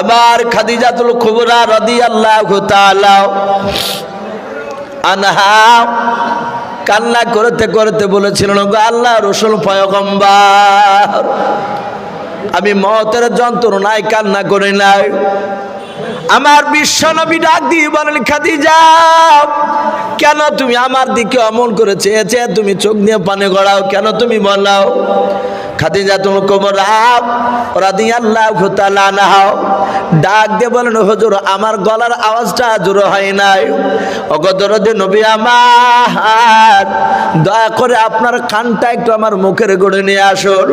আবার খাদিজাতুল কুবরা রাদিয়াল্লাহু তাআলা আনহা কান্না করতে করতে বলেছিলেন গো আল্লাহ রসুল পয়গম্বর, আমি মতের যন্ত্রণায় কান্না করি নাই। আমার বিশ্ব নবী ডাক দিয়ে বলেন, খাদিজা, কেন তুমি আমার দিকে অমন করে চেয়েছে? তুমি চোখ দিয়ে পানে গড়াও, কেন তুমি বলাও? খাদিজা তুমি কোমরাও রাদিয়াল্লাহু তাআলা আনহা ডাক দিয়ে বলেন, হুজুর, আমার গলার আওয়াজটা জোর হয় নাই। অগদরদে নবী আমার, দয়া করে আপনার কানটা একটু আমার মুখের গড়ে নিয়ে আসুন।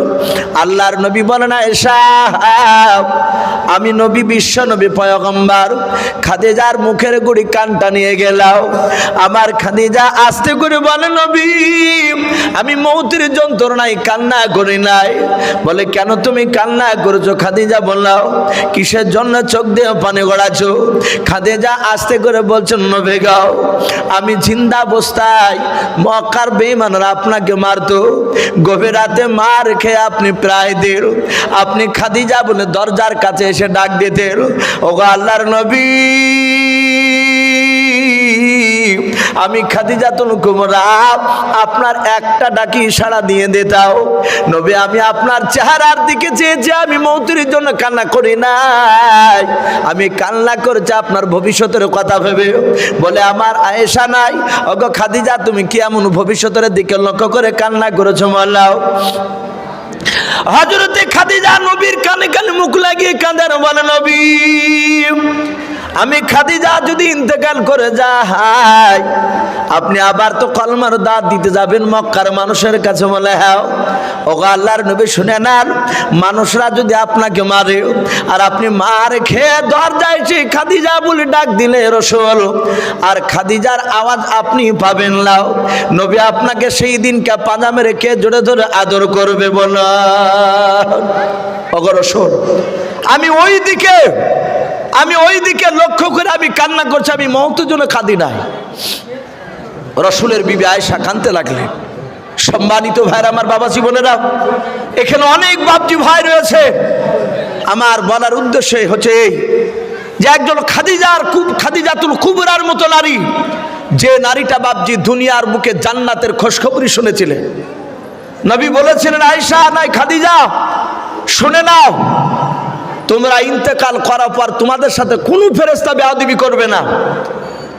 আল্লাহর নবী বলে বলেন এসা আমি নবী, বিশ্ব নবী, পয়গম্বর। খাদিজার মুখের গুড়ি কানটা নিয়ে গেলাম। আমার খাদিজা আস্তে করে বলে, নবী, আমি মৌতির যন্ত্রণায় কান্না করি নাই। বলে, কেন তুমি কান্না করেছ? খাদিজা বললাম কিসের জন্য চোখ দিয়ে পানি গড়াছো যা আস্তে করে বলছেন নবে গাও আমি জিন্দা অবস্থায় মক্কার বেইমানরা আপনাকে মারতো। গভীর রাতে মার খেয়ে আপনি প্রায় দের আপনি খাদিজা বলে দরজার কাছে এসে ডাক দিতে ওগো আল্লাহর নবী আমি খাদিজাতুল কুমরা, আপনার একটা ডাকি ইশারা দিয়ে দিতাও নবী, আমি আপনার চেহারার দিকে চেয়েছি আমি মৌতির জন্য কান্না করি নাই। আমি কান্না করেছি, আপনার ভবিষ্যতের কথা ভেবে। বলে, আমার আয়েশা নাই। ওগো খাদিজা, তুমি কি এমন ভবিষ্যতের দিকে লক্ষ্য করে কান্না করেছ মাল্লাও হজরতে খাদিজা নবীর কানে কানে মুখ লাগিয়ে কাঁদেন বলে, নবী আমি খাদিজা যদি ইন্তেকাল করে যাই আপনি আবার তো কলমার দাঁত দিতে যাবেন মক্কার মানুষের কাছে বলে হ্যাঁ। ও আল্লাহর নবী শুনে নেন, মানুষরা যদি আপনাকে মারে, আর আপনি মার খেয়ে দরজায় সে খাদিজা বলে ডাক দিলে রসল, আর খাদিজার আওয়াজ আপনি পাবেন লাও নবী আপনাকে সেই দিনকে পাজামে রেখে জোরে জোরে আদর করবে বল। অগরসল আমি ওই দিকে আমি ওই দিকে লক্ষ্য করে আমি কান্না করছি, আমি মহতের জন্য কাঁদি নাই। রসুলের বিবি আয়সা কানতে লাগলেন। সম্মানিত ভাইরা আমার বাবা জীবনেরা, এখানে অনেক বাপজি ভাই রয়েছে। আমার বলার উদ্দেশ্য হচ্ছে এই যে একজন খাদিজার খুব, খাদিজাতুল কুবরার মতো নারী, যে নারীটা বাপজি দুনিয়ার বুকে জান্নাতের খোঁজখবরই শুনেছিলেন। নবী বলেছিলেন আয়সা নাই খাদিজা, শুনে নাও তোমরা ইন্তেকাল করার পর তোমাদের সাথে কোনো ফেরেস্তা বেয়াদিবি করবে না।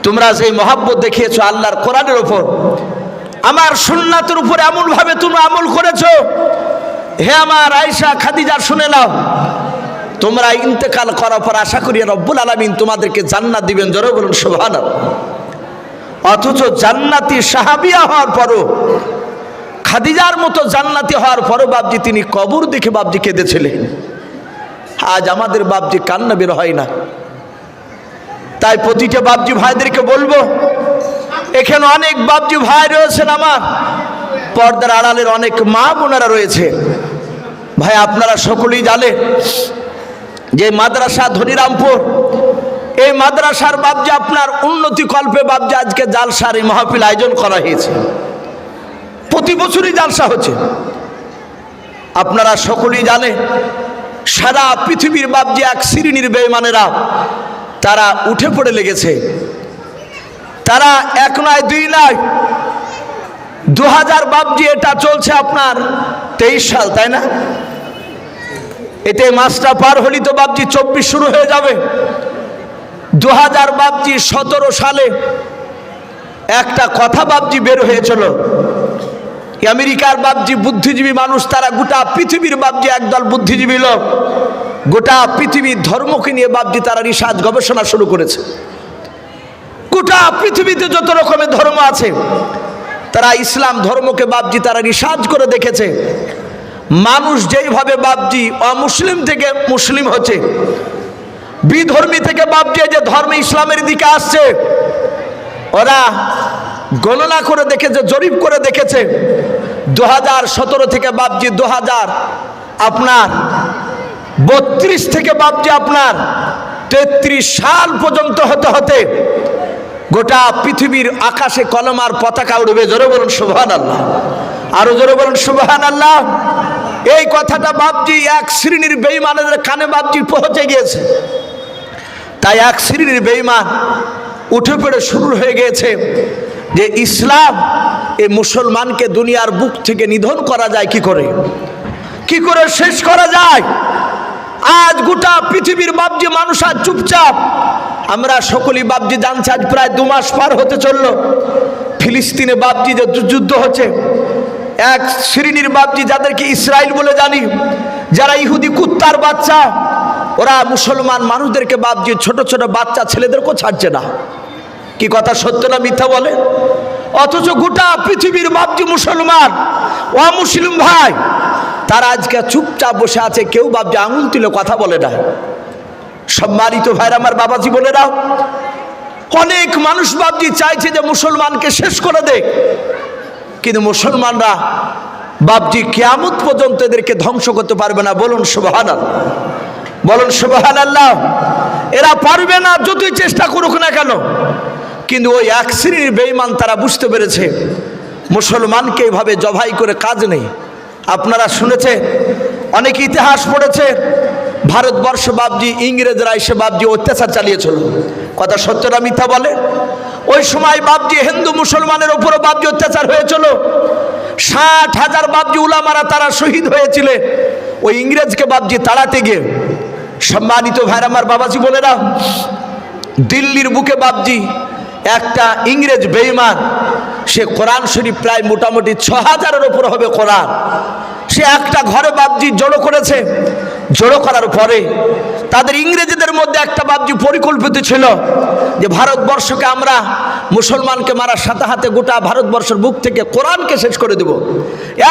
তোমরা সেই মহাব্বত দেখিয়েছো আল্লাহর কোরআনের ওপর আমার সুন্নাতের উপর এমন ভাবে তুমি আমল করেছ। হে আমার আয়সা খাদিজা, শুনে নাও। তোমরা ইন্তেকাল করার পর আশা করি রব্বুল আলমিন তোমাদেরকে জান্নাত দিবেন। জোরে বলুন শোভান অথচ জান্নাতি সাহাবিয়া হওয়ার পরও, খাদিজার মতো জান্নাতি হওয়ার পরও বাবজি তিনি কবর দেখে বাবজি কেঁদেছিলেন। আজ আমাদের বাবজি কান্না বের হয় না। তাই প্রতিটা বাবজি ভাইদেরকে বলব, এখানে অনেক বাবজি ভাই রয়েছেন আমার, পর্দার আড়ালের অনেক মা বোনারা রয়েছে। ভাই, আপনারা সকলেই জানেন যে মাদ্রাসা ধনিরামপুর, এই মাদ্রাসার বাবজি আপনার উন্নতি কল্পে বাবজি আজকে জালসার এই মাহফিল আয়োজন করা হয়েছে। প্রতি বছরই জালসা হচ্ছে। আপনারা সকলেই জানেন সারা পৃথিবীর বাবজি এক শ্রেণির বেমানেরা তারা উঠে পড়ে লেগেছে। তারা এক নয়, দুই নয় দু হাজার বাবজি এটা চলছে আপনার তেইশ সাল, তাই না? এতে মাসটা পার হলি তো বাবজি চব্বিশ শুরু হয়ে যাবে। দু হাজার বাবজি সতেরো সালে একটা কথা বাবজি বের হয়েছিল আমেরিকার বাবজি বুদ্ধিজীবী মানুষ, তারা গোটা পৃথিবীর বাবজি একদল বুদ্ধিজীবী লোক। গোটা পৃথিবীর ধর্মকে নিয়ে বাবজি তারা রিসার্চ গবেষণা শুরু করেছে। গোটা পৃথিবীতে যত রকমের ধর্ম আছে, তারা ইসলাম ধর্মকে বাবজি তারা রিসার্চ করে দেখেছে। মানুষ যেইভাবে বাবজি অমুসলিম থেকে মুসলিম হচ্ছে, বিধর্মী থেকে বাবজি যে ধর্ম ইসলামের দিকে আসছে, ওরা গণনা করে দেখেছে, জরিপ করে দেখেছে। দু হাজার সতেরো থেকে বাবজি দু আপনার, বত্রিশ থেকে বাবজি আপনার, তেত্রিশ সাল পর্যন্ত হতে হতে গোটা পৃথিবীর আকাশে কলমার পতাকা উঠবে জোরে বলুন সুবহান আল্লাহ আরও জোরে বলুন সুবহান আল্লাহ এই কথাটা বাপজি এক শ্রেণির বেইমানের কানে বাপজি পৌঁছে গিয়েছে। তাই এক শ্রেণির বেইমান উঠে পড়ে শুরু হয়ে গিয়েছে। যে ইসলাম এই মুসলমানকে দুনিয়ার বুক থেকে নিধন করা যায় কি করে? কি করে শেষ করা যায়? আজ গোটা পৃথিবীর বাবজি মানুষ আজ চুপচাপ। আমরা সকলেই বাবজি জানছি, আজ প্রায় দু মাস পার হতে চলল। ফিলিস্তিনে বাবজি যে যুদ্ধ হচ্ছে, এক শ্রেণির বাবজি যাদেরকে ইসরায়েল বলে জানি, যারা ইহুদি কুত্তার বাচ্চা, ওরা মুসলমান মানুষদেরকে বাবজি ছোট ছোট বাচ্চা ছেলেদেরকেও ছাড়ছে না। কি কথা সত্য না মিথ্যা বলে? অথচ গোটা পৃথিবীর বাবজি মুসলমান, অমুসলিম ভাই, তারা আজকে চুপচাপ বসে আছে, কেউ বাবজি আঙুল তুলে কথা বলে না। সম্মানিত ভাইরা আমার বাবাজি বলে দাও অনেক মানুষ বাবজি চাইছে যে মুসলমানকে শেষ করে দে কিন্তু মুসলমানরা বাবজি কেয়ামত পর্যন্ত এদেরকে ধ্বংস করতে পারবে না। বলুন সুবাহান বলুন সুবাহান আল্লাহ এরা পারবে না, যতই চেষ্টা করুক না কেন। কিন্তু ওই এক শ্রেণির বেইমান তারা বুঝতে পেরেছে, মুসলমানকে এইভাবে জবাই করে কাজ নেই। আপনারা শুনেছে, অনেক ইতিহাস পড়েছে, ভারতবর্ষ বাবজি ইংরেজরা এসে বাবজি অত্যাচার চালিয়েছিল। কথা সত্যটা মিথ্যা বলে? ওই সময় বাবজি হিন্দু মুসলমানের উপরও বাবজি অত্যাচার হয়েছিল। ষাট হাজার বাবজি উলামারা তারা শহীদ হয়েছিলেন ওই ইংরেজকে বাবজি তাড়াতে গিয়ে, সম্মানিত ভাইর আমার বাবাজি বোনেরা, দিল্লির বুকে বাবজি একটা ইংরেজ বেইমান সে কোরআন শরীফ প্রায় মোটামুটি ছ হাজারের ওপর হবে কোরআন। সে একটা ঘরে বাবজি জড়ো করেছে, জড়ো করার পরে তাদের ইংরেজদের মধ্যে একটা বাবজি পরিকল্পিত ছিল যে ভারতবর্ষকে আমরা মুসলমানকে মারার সাথে হাতে গোটা ভারতবর্ষের বুক থেকে কোরআনকে শেষ করে দেব।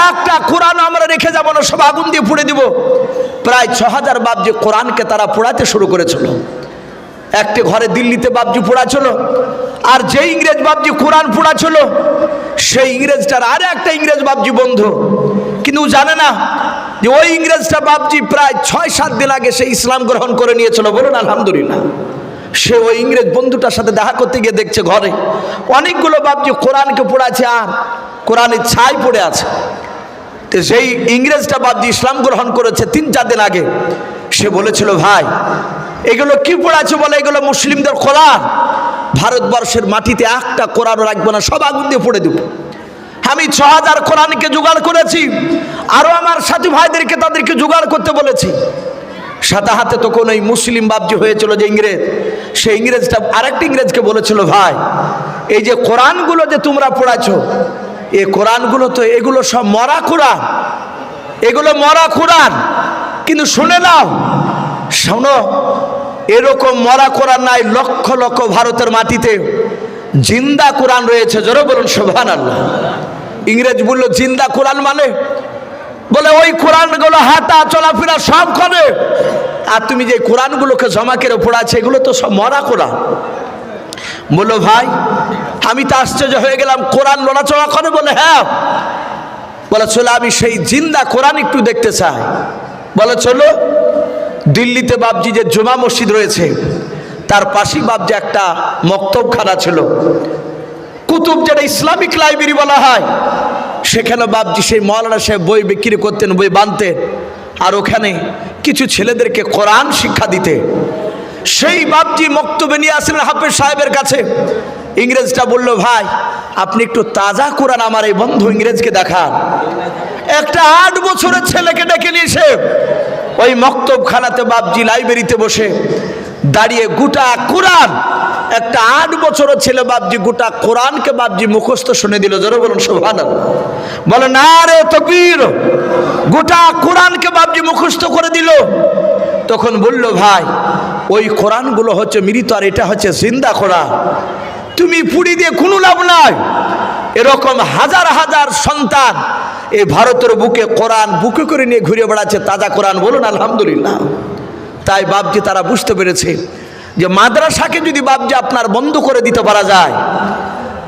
একটা কোরআন আমরা রেখে যাব না, সব আগুন দিয়ে পুড়ে দিব। প্রায় ছ হাজার বাবজি কোরআনকে তারা পোড়াতে শুরু করেছিল। একটি ঘরে দিল্লিতে বাবজি পোড়া ছিল আর যে ইংরেজ বাবজি কোরআন পোড়া ছিল সেই ইংরেজটার আর একটা ইংরেজ বাবজি বন্ধু। কিন্তু জানে না যে ওই ইংরেজটা বাবজি প্রায় ছয়, সাত দিন আগে সে ইসলাম গ্রহণ করে নিয়েছিল বলুন আলহামদুলিল্লাহ। সে ওই ইংরেজ বন্ধুটার সাথে দেখা করতে গিয়ে দেখছে ঘরে অনেকগুলো বাবজি কোরআনকে পড়াছে আর কোরআনের ছাই পড়ে আছে। তো সেই ইংরেজটা বাবজি ইসলাম গ্রহণ করেছে তিন, চার দিন আগে, সে বলেছিল, ভাই এগুলো কি পড়াছে বলে? এগুলো মুসলিমদের কোরআন ভারতবর্ষের মাটিতে একটা কোরআনও রাখব না, সব আগুন দিয়ে পড়ে দেবো। আমি ছ হাজার কোরআনকে জোগাড় করেছি আরও আমার সাথী ভাইদেরকে তাদেরকে জোগাড় করতে বলেছি। সাথে হাতে তখন ওই মুসলিম বাবজি হয়েছিল যে ইংরেজ। সে ইংরেজটা আরেকটা ইংরেজকে বলেছিল, ভাই, এই যে কোরআনগুলো যে তোমরা পড়াছো, এ কোরআনগুলো তো এগুলো সব মরা কোরআন। এগুলো মরা কোরআন। কিন্তু শুনে নাও শোনো, এরকম মরা কোরআন নাই, লক্ষ লক্ষ ভারতের মাটিতে জিন্দা কোরআন রয়েছে। জোরে বলুন শোভান আল্লাহ ইংরেজ বলল, জিন্দা কোরআন মানে? বলে, ওই কোরআনগুলো হাঁটা, চলাফেরা সব করে। আর তুমি যে কোরআনগুলোকে জমা করে পড়াচ্ছে, এগুলো তো সব মরা কোরআন। বলল, ভাই, আমি তো আশ্চর্য হয়ে গেলাম, কোরআন লড়াচড়া করে? বলে হ্যাঁ। বলে, চলো, আমি সেই জিন্দা কোরআন একটু দেখতে চাই। বলে, চলো। দিল্লিতে বাবজি যে জুমা মসজিদ রয়েছে, তার পাশেই বাবজি একটা মক্তবখানা ছিল। কুতুব যেটা ইসলামিক লাইব্রেরি বলা হয়, সেখানে বাবজি সেই মৌলানা সাহেব বই বিক্রি করতেন, বই বানতেন, আর ওখানে কিছু ছেলেদেরকে কোরআন শিক্ষা দিতে সেই বাবজি মক্তবে নিয়ে আসলেন হাফেজ সাহেবের কাছে। ইংরেজটা বলল, ভাই, আপনি একটু তাজা কোরআন আমার এই বন্ধু ইংরেজকে দেখান। একটা আট বছরের ছেলেকে ডেকে নিয়ে এসে ওই মক্তবখানাতে বাবজি লাইব্রেরিতে বসে দাঁড়িয়ে গোটা কোরআন, একটা আট বছরের ছেলে বাবজি গোটা কোরআনকে বাবজি মুখস্থ শুনে দিল, জোরে বলুন সোভান বলে, না রে তকবীর, গোটা কোরআনকে বাবজি মুখস্থ করে দিল। তখন বলল, ভাই, ওই কোরআনগুলো হচ্ছে মৃত আর এটা হচ্ছে জিন্দা কোরআন। তুমি পুড়ি দিয়ে কোনো লাভ নাই। এরকম হাজার হাজার সন্তান এই ভারতের বুকে কোরআন বুকে করে নিয়ে ঘুরে বেড়াচ্ছে, তাজা কোরআন বলুন, আলহামদুলিল্লাহ। তাই বাপজি তারা বুঝতে পেরেছে যে মাদ্রাসাকে যদি বাপজি আপনার বন্ধ করে দিতে পারা যায়,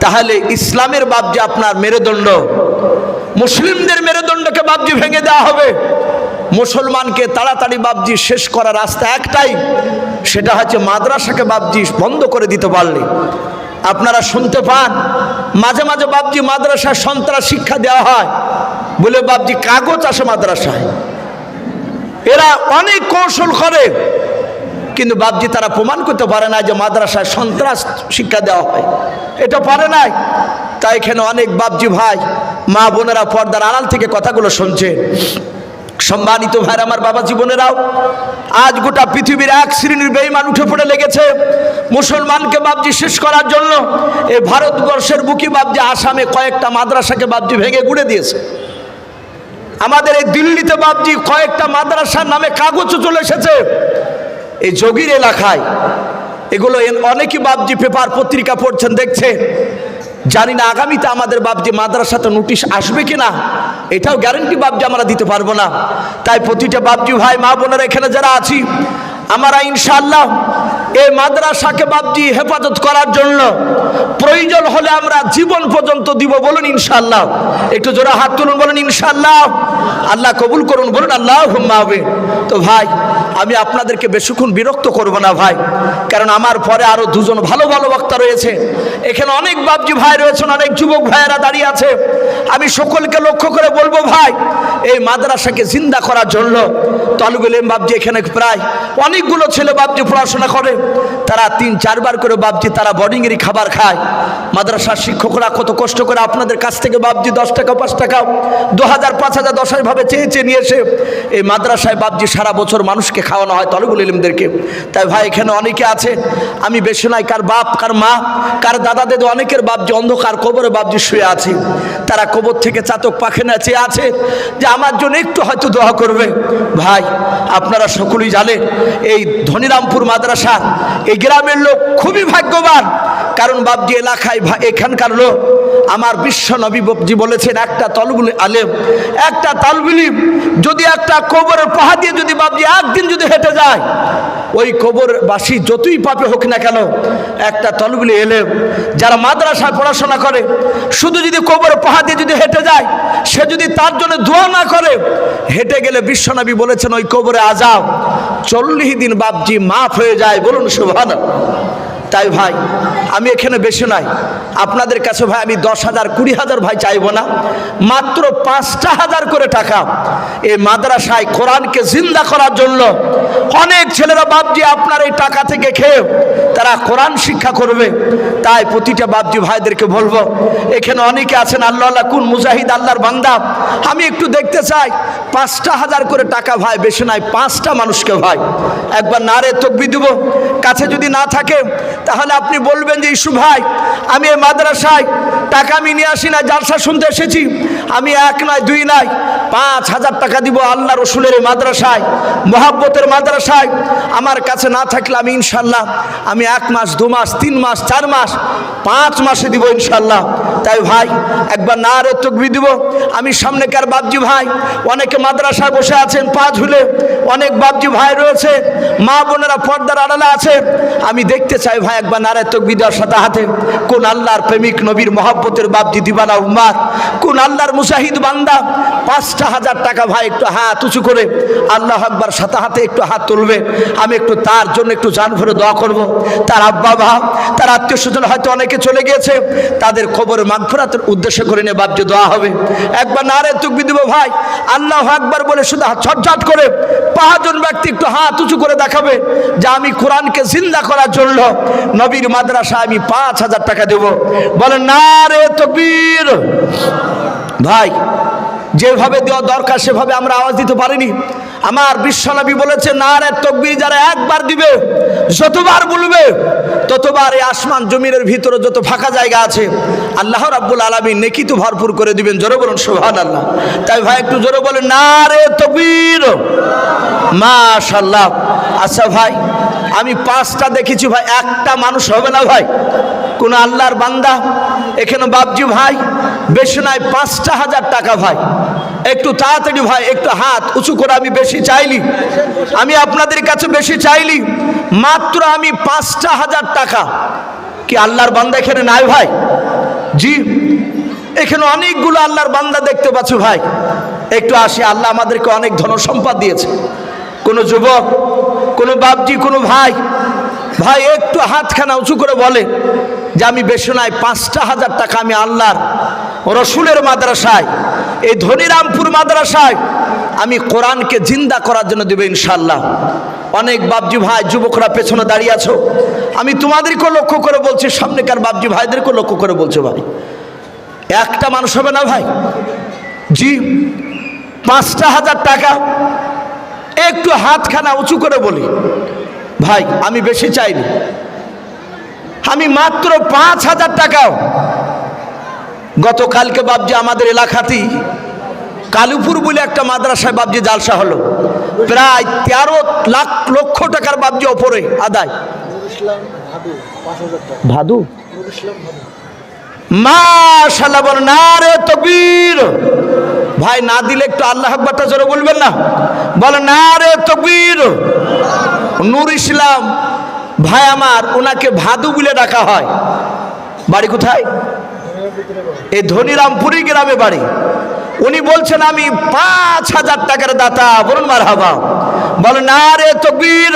তাহলে ইসলামের বাপজি আপনার মেরুদণ্ড, মুসলিমদের মেরুদণ্ডকে বাপজি ভেঙে দেওয়া হবে। মুসলমানকে তাড়াতাড়ি বাবজি শেষ করার রাস্তা একটাই, সেটা হচ্ছে মাদ্রাসাকে বাবজি বন্ধ করে দিতে পারলে। আপনারা শুনতে পান। মাঝে মাঝে বাবজি মাদ্রাসায় সন্ত্রাস শিক্ষা দেওয়া হয়। বলে, বাপজি, কাগজ আসে মাদ্রাসায়। এরা অনেক কৌশল করে। কিন্তু বাপজি তারা প্রমাণ করতে পারে না যে মাদ্রাসায় সন্ত্রাস শিক্ষা দেওয়া হয়। এটা পারে নাই। তাই এখানে অনেক বাপজি ভাই, মা বোনেরা পর্দার আড়াল থেকে কথাগুলো শুনছে। সম্মানিত ভাইর আমার বাবা জীবনেরাও আজ গোটা পৃথিবীর এক শ্রেণির বেইমান উঠে পড়ে লেগেছে। মুসলমানকে বাবজি শেষ করার জন্য এই ভারতবর্ষের বুকি বাবজি আসামে কয়েকটা মাদ্রাসাকে বাবজি ভেঙে গুড়ে দিয়েছে। আমাদের এই দিল্লিতে বাবজি কয়েকটা মাদ্রাসার নামে কাগজও চলে এসেছে। এই যোগীর এলাকায় এগুলো অনেকই বাবজি পেপার পত্রিকা পড়ছেন দেখছে জানি না আগামীতে আমাদের বাবজি মাদ্রাসাতে নোটিশ আসবে কি না এটাও গ্যারেন্টি বাবজি আমরা দিতে পারব না। তাই প্রতিটা বাবজি ভাই, মা বোনেরা এখানে যারা আছি, আমরা ইনশাল্লাহ এই মাদ্রাসাকে বাবজি হেফাজত করার জন্য প্রয়োজন হলে আমরা জীবন পর্যন্ত দিব বলুন ইনশাল্লাহ একটু জোরে হাত তুলুন বলুন ইনশাল্লাহ আল্লাহ কবুল করুন, বলুন আল্লাহ হুম্মা হবে তো ভাই আমি আপনাদেরকে বেশিক্ষণ বিরক্ত করব না ভাই, কারণ আমার পরে আরও দুজন ভালো ভালো বক্তা রয়েছে। এখানে অনেক বাবজি ভাই রয়েছেন, অনেক যুবক ভাইয়েরা দাঁড়িয়ে আছে। আমি সকলকে লক্ষ্য করে বলব ভাই, এই মাদ্রাসাকে জিন্দা করার জন্য তলগুল বাবজি এখানে প্রায় অনেকগুলো ছেলে বাবজি পড়াশোনা করে। তারা তিন, চারবার করে বাবজি তারা বোর্ডিংয়েরই খাবার খায়। মাদ্রাসার শিক্ষকরা কত কষ্ট করে আপনাদের কাছ থেকে বাবজি দশ টাকা, পাঁচ টাকা, দু হাজার, পাঁচ হাজার, দশ ভাবে চেয়ে চেয়ে নিয়ে এসে এই মাদ্রাসায় বাবজি সারা বছর মানুষকে খাওয়ানো হয় তলবুল ইলিমদেরকে। তাই ভাই, এখানে অনেকে আছে, আমি বেশি নাই কার বাপ, কার মা, কার দাদা দাদু অনেকের বাবজি অন্ধকার কবরে বাবজি শুয়ে আছে। তারা কবর থেকে চাতক পাখে না চেয়ে আছে যে আমার জন্য একটু হয়তো দোয়া করবে। ভাই, আপনারা সকলেই জানেন, এই ধনিরামপুর মাদ্রাসা, এই গ্রামের লোক খুবই ভাগ্যবান। কারণ বাবজি এলাকায় এখানকার লোক আমার বিশ্ব নবী বাবজি বলেছেন, একটা তলবুলি আলেম, একটা তালবুলি যদি একটা কবরের পাহা দিয়ে যদি বাবজি একদিন যদি হেঁটে যায়, ওই কবরবাসী যতই পাপে হোক না কেন, একটা তলবুলি এলে যারা মাদ্রাসায় পড়াশোনা করে, শুধু যদি কবর পাহা দিয়ে যদি হেঁটে যায়, সে যদি তার জন্য দোয়া না করে, হেঁটে গেলে বিশ্বনবী বলেছেন, ওই কবরে আজাব চল্লিশ দিন বাবজি মাফ হয়ে যায়, বলুন সুভান তাই ভাই, আমি এখানে বেশি নাই। আপনাদের কাছে ভাই, আমি দশ হাজার, কুড়ি হাজার ভাই চাইব না। মাত্র পাঁচটা হাজার করে টাকা এই মাদ্রাসায় কোরআনকে জিন্দা করার জন্য অনেক ছেলেরা বাবজি আপনার এই টাকা থেকে খেয়ে তারা কোরআন শিক্ষা করবে। তাই প্রতিটা বাবজি ভাইদেরকে বলব, এখানে অনেকে আছেন, আল্লাহ আল্লাহ, কুন মুজাহিদ আল্লাহর বান্দা। আমি একটু দেখতে চাই, পাঁচটা হাজার করে টাকা ভাই, বেশি নাই, পাঁচটা মানুষকে ভাই। একবার নারে তকবি দেবো, কাছে যদি না থাকে তাহলে আপনি বলবেন যে ইস্যু ভাই, আমি এই মাদ্রাসায় টাকা আমি নিয়ে আসি না, জালসা শুনতে এসেছি। আমি এক নয় দুই নয় পাঁচ হাজার টাকা দিব আল্লাহ রসুলের মাদ্রাসায়, মহাব্বতের মাদ্রাসায়। আমার কাছে না থাকলে আমি ইনশাল্লাহ, আমি এক মাস, দু মাস, তিন মাস, চার মাস, পাঁচ মাসে দিব ইনশাল্লাহ। তাই ভাই, একবার না রে তকবি দিব। আমি সামনেকার বাবজি ভাই, অনেকে মাদ্রাসায় বসে আছেন, পা ঝুলে। অনেক বাবজি ভাই রয়েছে, মা বোনেরা পর্দার আড়ালে আছে। আমি দেখতে চাই ভাই, একবার নারায় তকবি দেওয়ার সাথে হাতে। কোন আল্লাহর প্রেমিক নবীর মহাব্বতের বাবজি দিবানা উম্মার কোন আল্লাহর মুসাহিদ বান্দা, পাঁচটা হাজার টাকা ভাই একটু হাত উঁচু করে, আল্লাহ আকবার সাথে হাতে একটু হাত তুলবে। আমি একটু তার জন্য একটু জান ভরে দোয়া করব। তার আব্বা ভাব তার আত্মীয় স্বজন হয়তো অনেকে চলে গিয়েছে। তাদের খবর মাগফরাতের উদ্দেশ্য করে নিয়ে বাবজি দেওয়া হবে। একবার নারে তুকবি দিব ভাই। আল্লাহ আকবার বলে শুধু ছটঝট করে, পাঁচজন ব্যক্তি একটু হাত উঁচু করে দেখাবে যে আমি কোরআনকে জিন্দা করার জন্য নবীর মাদ্রাসা আমি পাঁচ হাজার টাকা দেব। বলে না রে তকবীর। ভাই, যেভাবে দেওয়া দরকার, সেভাবে আমরা আওয়াজ দিতে পারিনি। আমার বিশ্বনবী বলেছে না রে তকবির যারা একবার দিবে, যতবার বলবে, ততবার এই আসমান জমিনের ভিতরে যত ফাঁকা জায়গা আছে, আল্লাহ রাব্বুল আলমী নেকি তো ভরপুর করে দিবেন। জোরে বলুন সোহান আল্লাহ তাই ভাই, একটু জোরে বলেন না রে তকবীর। মাশাল্লাহ আচ্ছা ভাই, আমি পাঁচটা দেখেছি ভাই, একটা মানুষ হবে না ভাই? কোন আল্লাহর বান্দা? এখানে বাবজি ভাই বেশি নাই, পাঁচটা হাজার টাকা ভাই। একটু তাড়াতাড়ি ভাই, একটু হাত উঁচু করে আমি বেশি চাইলি। আমি আপনাদের কাছে বেশি চাইলি, মাত্র আমি পাঁচটা হাজার টাকা। কি আল্লাহর বান্দা এখানে নাই ভাই? জি, এখানে অনেকগুলো আল্লাহর বান্দা দেখতে পাচ্ছ ভাই। একটু আসি, আল্লাহ আমাদেরকে অনেক ধন সম্পদ দিয়েছে। কোনো যুবক, কোনো বাপজি, কোনো ভাই ভাই, একটু হাতখানা উঁচু করে বলে যে আমি বেশি নাই পাঁচটা হাজার টাকা আমি আল্লাহর রসুলের মাদ্রাসায়, এই ধনিরামপুর মাদ্রাসায় আমি কোরআনকে জিন্দা করার জন্য দেবো ইনশাল্লাহ অনেক বাবজি ভাই, যুবকরা পেছনে দাঁড়িয়ে আছো। আমি তোমাদেরকেও লক্ষ্য করে বলছি, সামনেকার বাবজি ভাইদেরকেও লক্ষ্য করে বলছো ভাই। একটা মানুষ হবে না ভাই? জি, পাঁচটা হাজার টাকা। একটু হাতখানা উঁচু করে বলি। ভাই, আমি বেশি চাইনি। আমি মাত্র পাঁচ হাজার টাকাও। গতকালকে বাবজি আমাদের এলাকাতেই কালুপুর বলে একটা মাদ্রাসায় বাবজি জালসা হলো। প্রায় তেরো লাখ লক্ষ টাকার বাবজি ওপরে আদায়। ভাদু? মাশাল্লাহ বল, না রে ভাই, না দিলে একটু আল্লাহ বলবেন না। বলে, না রে তকবীর। নূর ইসলাম ভাই আমার ওনাকে ভাদু বলে ডাকা হয়। বাড়ি কোথায়? এই ধনিরামপুরি গ্রামে বাড়ি। উনি বলছেন, আমি পাঁচ হাজার টাকার দাতা, বলুন মার হাবা বলেন রে তকবীর।